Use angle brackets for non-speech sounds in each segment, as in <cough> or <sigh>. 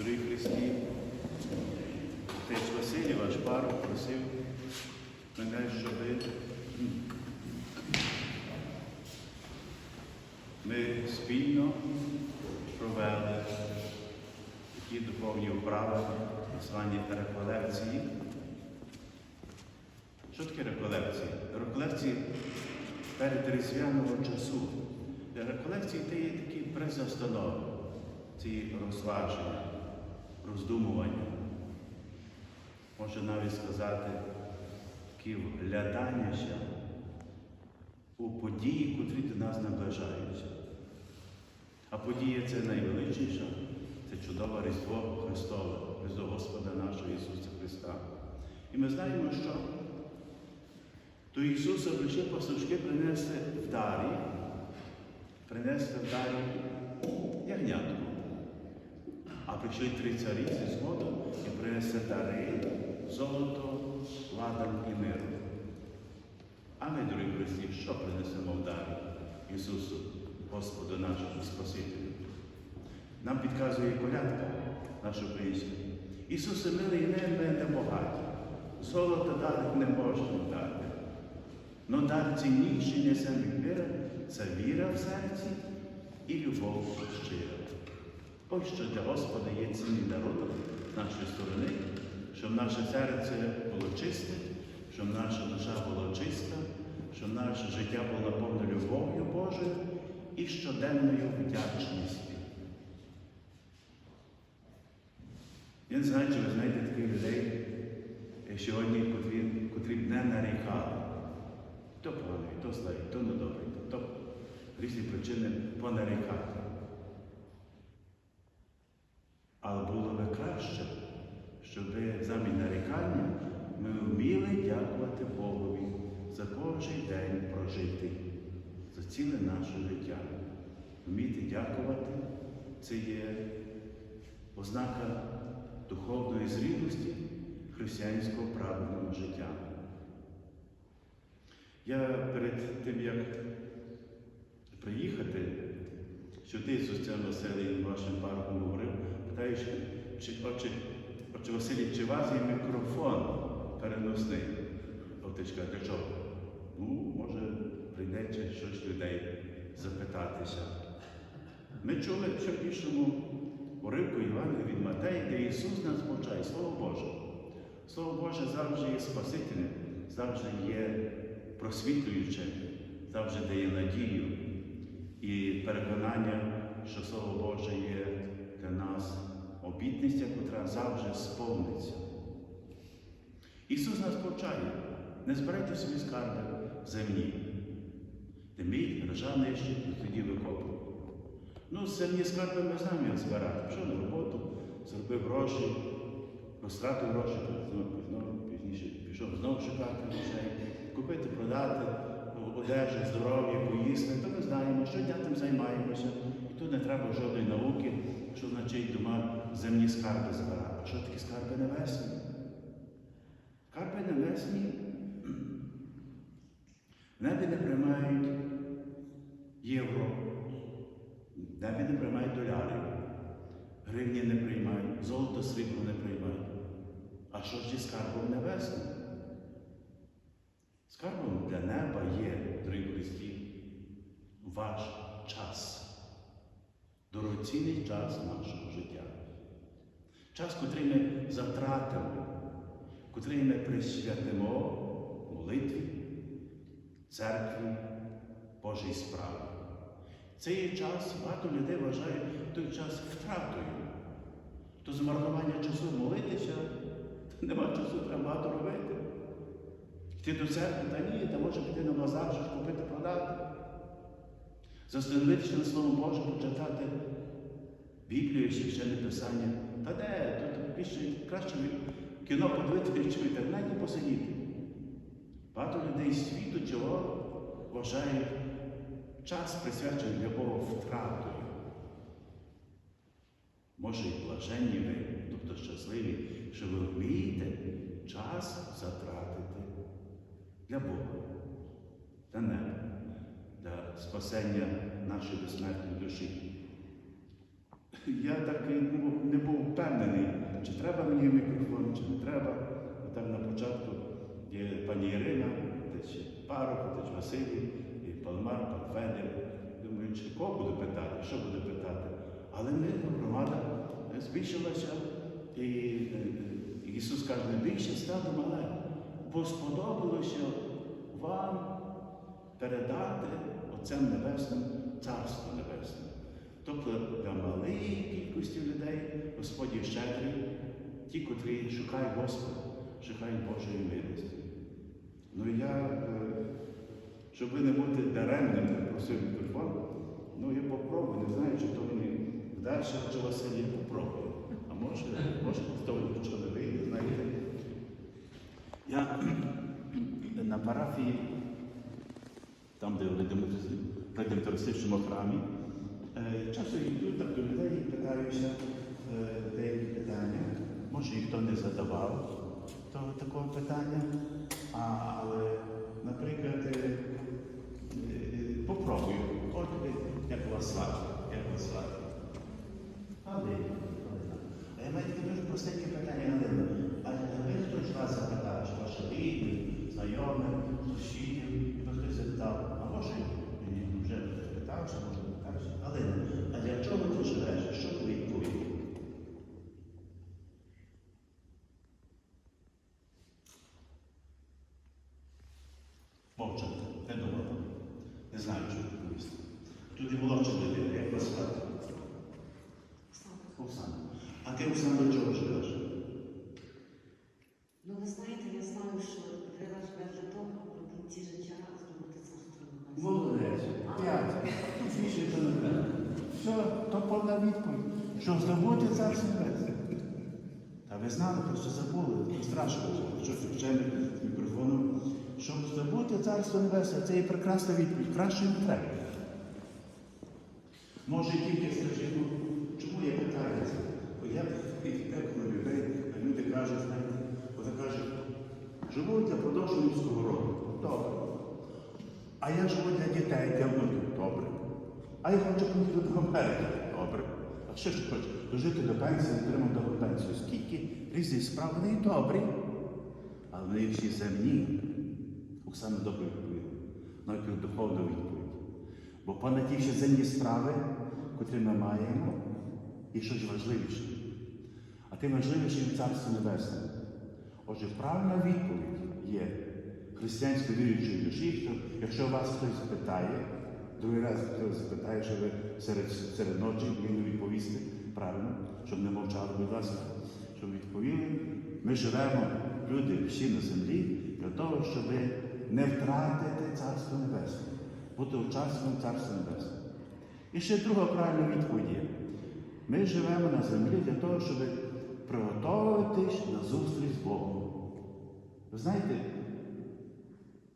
Дорогі Христі, отець Василій, ваш парок, просив мене, щоб ми спільно провели такі духовні вправи, названі реколекції. Що таке реколекції? Реколекції перед різдвяного часу. Реколекції це є такі призастанови, ці розваження, роздумування. Можна навіть сказати, такі вглядання ще у події, котрі до нас наближаються. А подія це найвеличніша, це чудове Різдво Христове, Різдво Господа нашого Ісуса Христа. І ми знаємо, що до Ісуса прийшли пастушки принесли в дарі, принесли в дарі ягнятку. Прийшли три царі згоду і принесли дари, золото, ладан і мир. А ми, дорогі Христі, що принесемо в дарі Ісусу, Господу нашому Спасителю? Нам підказує колядка наша українська. Ісусе милий, не мене багаті, золото дати не можна дати. Но дар цінніший від мира це віра в серці і любов щира. Ось що для Господа є цінний народ з нашої сторони, щоб наше серце було чисте, щоб наша душа була чиста, щоб наше життя було наповнене любов'ю Божою і щоденною вдячністю. Я не знаю, чи ви знаєте таких людей сьогодні, котрі, котрі не нарікали. То поганий, то злий, то недобрий, то різні причини понарікати. Але було би краще, щоб замість нарікання ми вміли дякувати Богові за кожен прожитий, за ціле наше життя. Вміти дякувати це є ознака духовної зрілості християнського правильного життя. Я перед тим, як приїхати сюди з отцем Василієм, вашим парком говорив, питаю, чи, отче, отче Василій, чи у вас є мікрофон переносний? Отечка, для чого? Ну, може, прийдеться щось людей запитатися. Ми чули в сьогоднішньому уривку Івана від Матея, де Ісус нас повчає, Слово Боже. Слово Боже завжди є Спасителем, завжди є просвітлюючим, завжди дає надію і переконання, що Слово Боже є для нас обітниця, яка завжди сповниться. Ісус нас повчає, не збирайте собі скарби земні, де мій ржа нищить, тоді викопує. Ну, земні скарби ми знаємо, як збирати. Пішов на роботу, зробив гроші, розтратив гроші, пізніше пішов знову шукати грошей, купити, продати, одежу, здоров'я, поїсти. То ми знаємо, що дня тим займаємося. І тут не треба жодної науки, що значить дома земні скарби збирати. Що такі скарби небесні? Скарби небесні <clears throat> в небі не приймають євро. В небі не приймають долярів, гривні не приймають, золото, срібло не приймають. А що ж зі скарбом небесним? Скарбом для неба є, дорогі Христі, ваш час, дорогоцінний час нашого життя. Час, котрий ми затратимо, котрий ми присвятимо молитві, церкві, Божій справі. Цей час багато людей вважають той час втратою. То змарнування часу молитися, нема часу, треба багато робити. Йти до церкви, та ні, та може піти на базар, щось купити, продати. Застановитися на Слово Боже, почитати Біблію, священне Писання. Та де? Тут більше краще кіно подивитися, чи в інтернеті посидіти. Багато людей світу чого вважають час присвячений для Бога втратою. Може і блаженні ви, тобто щасливі, що ви вмієте час затратити для Бога, для неба, для спасення нашої безсмертної душі. Я так не був впевнений, чи треба мені мікрофон, чи не треба. А так на початку є пані Ірина, де ще парох, де Василій, Палмар, пан Федір. Думаю, чи кого буду питати, що буду питати. Але ми, громада е, збільшилася, і е, е, Ісус каже, більше стало мале, бо сподобалося вам передати Отцем Небесним Царство Небесне. Тобто для малої кількості людей Господь є щедрий, ті, котрі шукають Господа, шукають Божої милості. Ну я, щоб не бути даремним, просив мікрофон, ну я попробую, не знаю, чи то мені вдасться, чи Василь я попробую. А може, може, хто нічого не вийде, знаєте. Я <clears throat> на парафії там, де в редемтористичному храмі, е, часто йду так до людей і питаюся е, деякі питання. Може, ніхто не задавав того, такого питання, а, але, наприклад, е, попробую. От ви, як вас звати, як вас звати? Галина. А я маю таке дуже простеньке питання, Галина. А ви хтось вас запитав, чи ваші рідні, знайомі, сусідів, і хтось запитав, а може, вже питався, може не питався. Галина, а для чого ти живеш? Що ти відповів? Мовчати, не думала. Не знаю, що відповісти. Тут і молодша людина, як вас звати? Оксана. А ти, Оксана, до чого живеш? Ну, ви знаєте, я знаю, що треба живе для того, аби в кінці життя здобути царство. Молодець. П'ять. Більше то не треба. Все, то повна відповідь. Що здобути царство небесне. Та ви знали, просто забули. Це страшно, що священник з мікрофоном. Щоб здобути царство небесне, це є прекрасна відповідь. Краще не треба. Може тільки скажи, ну, чому я питаю це? Бо я деколи людей, а люди кажуть, знаєте, вони кажуть, живу для продовження людського роду. Добре. А я живу для дітей, для внуків. Добре. А я хочу поїхати до Америки. Добре. А що ж хочеш? Дожити до пенсії, отримати довгу пенсію. Скільки різних справ, вони добрі. Але вони всі земні. Оксана добре відповіла. Навіть духовну відповідь. Бо понад ті всі земні справи, котрі ми маємо, є щось важливіше. А тим важливіше є Царство Небесне. Отже, правильна відповідь є християнсько віруючої душі, що якщо вас хтось запитає, другий раз хтось запитає, що ви серед, серед ночі повинні відповісти правильно, щоб не мовчали, будь ласка, щоб відповіли. Ми живемо, люди всі на землі, для того, щоб не втратити Царство Небесне, бути учасником Царства Небесного. І ще друга правильна відповідь є. Ми живемо на землі для того, щоб приготуватись на зустріч з Богом. Ви знаєте,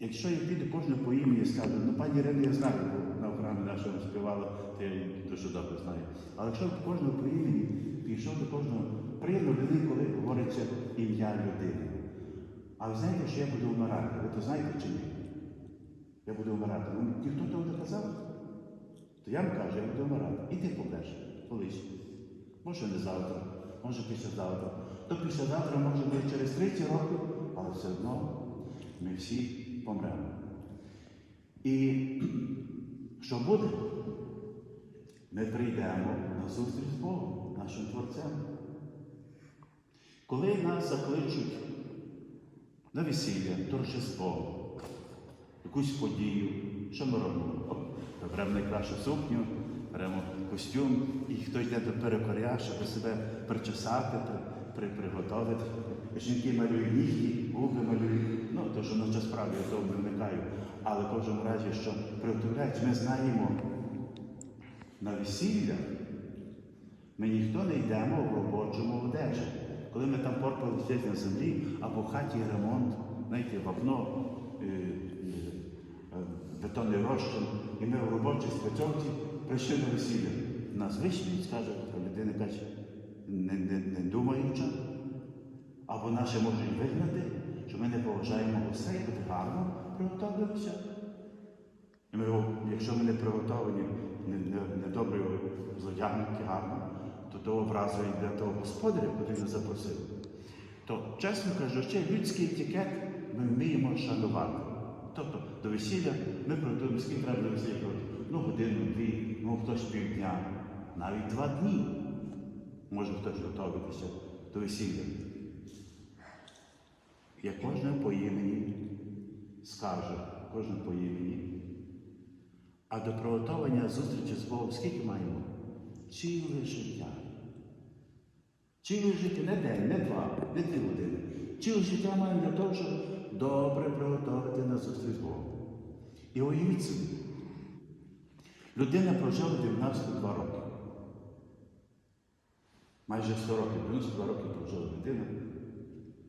якщо я піду кожного по імені скажу, ну пані Ірина, я знаю, бо на охрані нашого співала, то я дуже добре знаю. Але якщо кожного по імені пішов до кожного, приємно людині, коли говориться ім'я людини. А ви знаєте, що я буду вмирати? Ви то знаєте чи ні? Я буду вмирати. Ну, ніхто того не казав. То я вам кажу, я буду вмирати. І ти помреш колись. Може не завтра, може післязавтра. То післязавтра може бути через 30 років, але все одно ми всі помремо. І <clears throat> що буде? Ми прийдемо на зустріч з Богом, нашим Творцем. Коли нас закличуть на весілля, торжество, якусь подію, що ми робимо? Ми беремо найкращу сукню, беремо костюм, і хтось йде до перекоря, щоб себе причесати, при, при, приготовити. Жінки малюють нігті, губи малюють. Ну, то, що час справді я того не. Але в кожному разі, що приготовляють, ми знаємо на весілля. Ми ніхто не йдемо в робочому одежі. Коли ми там порпали на землі, або в хаті ремонт, знаєте, вапно, бетонний розчин, і ми в робочій спецовці прийшли на весілля. Нас вийшли, скаже, людина каже, не, не, не думаюча, або наші можуть вигнати, що ми не поважаємо гостей, бути гарно приготовилися. І ми, якщо ми не приготовані, не, не, не добре зодягнуті гарно, до образу і для того господаря, куди нас запросив, то, чесно кажучи, людський етикет ми вміємо шанувати. Тобто до весілля ми приготуємо, скільки треба до весілля приготувати? Ну, годину, дві, ну хтось півдня, навіть два дні може хтось готуватися до весілля. Я кожне по імені скажу, кожне по імені. А до приготування зустрічі з Богом скільки маємо? Ціле життя. Ціле життя, не день, не два, не дві години. Ціле життя маємо для того, щоб добре приготувати на зустріч з Богом. І уявіть собі, людина прожила 92 роки. Майже 100 років, 92 роки прожила людина.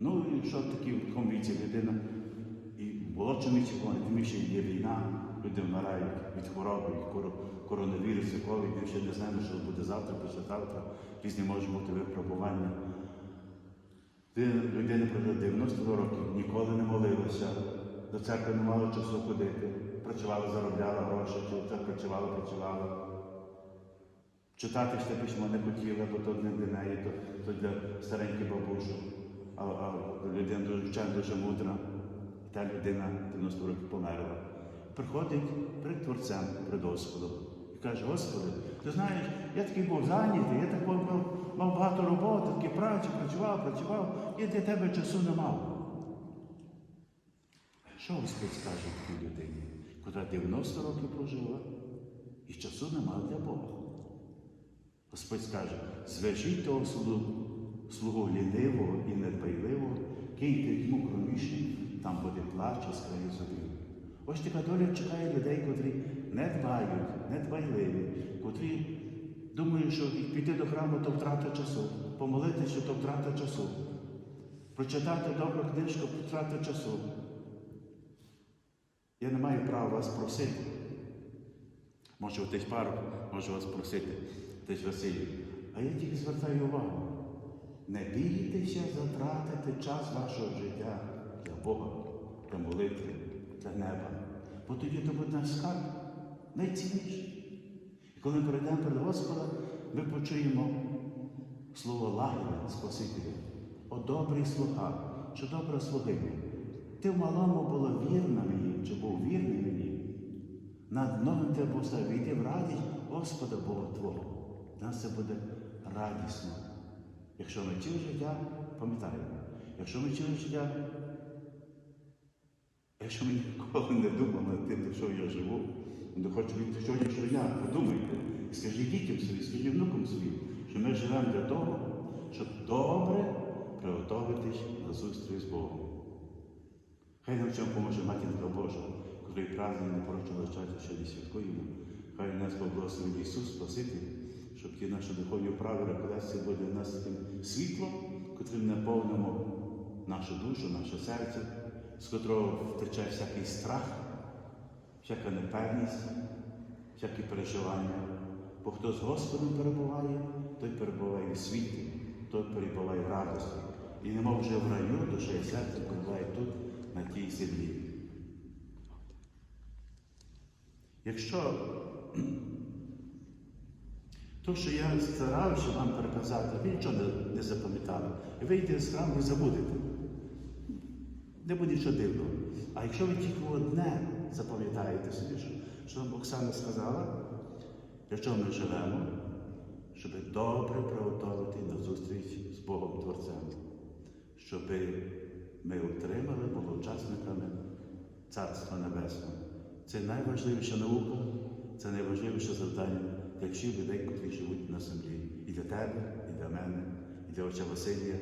Ну і що в такій такому віці людина? І в молодшому віці, коли тим ще є війна, люди вмирають від хвороби, від коронавірусу, ковід, ми ще не знаємо, що буде завтра, післязавтра, різні можуть бути випробування. Людина людина прожила 90 років, ніколи не молилася, до церкви не мала часу ходити, працювала, заробляла гроші, працювала, працювала. Читати ще письмо не хотіла, бо то не для неї, то, то для стареньких бабушок. А, а людина дуже дуже мудра. Та людина 90 років померла. Приходить перед Творцем, перед Господом каже, Господи, ти знаєш, я такий був зайнятий, я так мав, мав багато роботи, такі праці, працював, працював, і для тебе часу не мав. Що Господь скаже такій людині, котра 90 років прожила і часу нема для Бога? Господь скаже, зв'яжіть того слугу, слугу лінивого і недбайливого, киньте йому кромішні, там буде плач і зубів. Ось така доля чекає людей, котрі не дбають, недбайливі, котрі думають, що піти до храму то втрата часу, помолитися то втрата часу, прочитати добру книжку втрата часу. Я не маю права вас просити. Може, отець пару, може вас просити, отець Василій. А я тільки звертаю увагу. Не бійтеся затратити час вашого життя для Бога, для молитви, для неба. Бо тоді то буде скарб найцінніший. І коли ми прийдемо перед Господа, ми почуємо слово лагідне Спасителя. О добрий слуга, що добра слугиня. Ти в малому була вірна мені, чи був вірний мені. Над новим тебе поставив, йди в радість Господа Бога Твого. Нас це буде радісно. Якщо ми ціле життя пам'ятаємо, якщо ми ціле життя, якщо ми ніколи не думали над тим, що я живу, не хочу від сьогоднішнього дня, подумайте, і скажіть дітям собі, скажіть внукам собі, що ми живемо для того, щоб добре приготуватись на зустріч з Богом. Хай нам в цьому поможе Матінка Божа, котрий праздник не порочила часу, що не святкуємо. Хай нас поблагословить Ісус Спаситель, щоб ті наші духовні вправи реколекції були для нас тим світлом, котрим наповнимо нашу душу, наше серце, з котрого втече всякий страх, всяка непевність, всякі переживання. Бо хто з Господом перебуває, той перебуває в світі, той перебуває в радості. І нема вже в раю, душа і серце перебуває тут, на тій землі. Якщо то, що я старався вам переказати, ви нічого не, запам'ятали, і вийдете з храму і забудете. Не буде нічого дивного. А якщо ви тільки одне запам'ятаєте собі, що, вам Оксана сказала, для чого ми живемо, щоб добре приготувати на зустріч з Богом Творцем, щоб ми отримали були учасниками Царства Небесного. Це найважливіша наука, це найважливіше завдання для всіх людей, які живуть на землі. І для тебе, і для мене, і для отця Василія,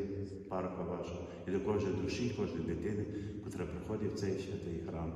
парка вашого, і для кожної душі, кожної дитини, яка приходить в цей святий храм.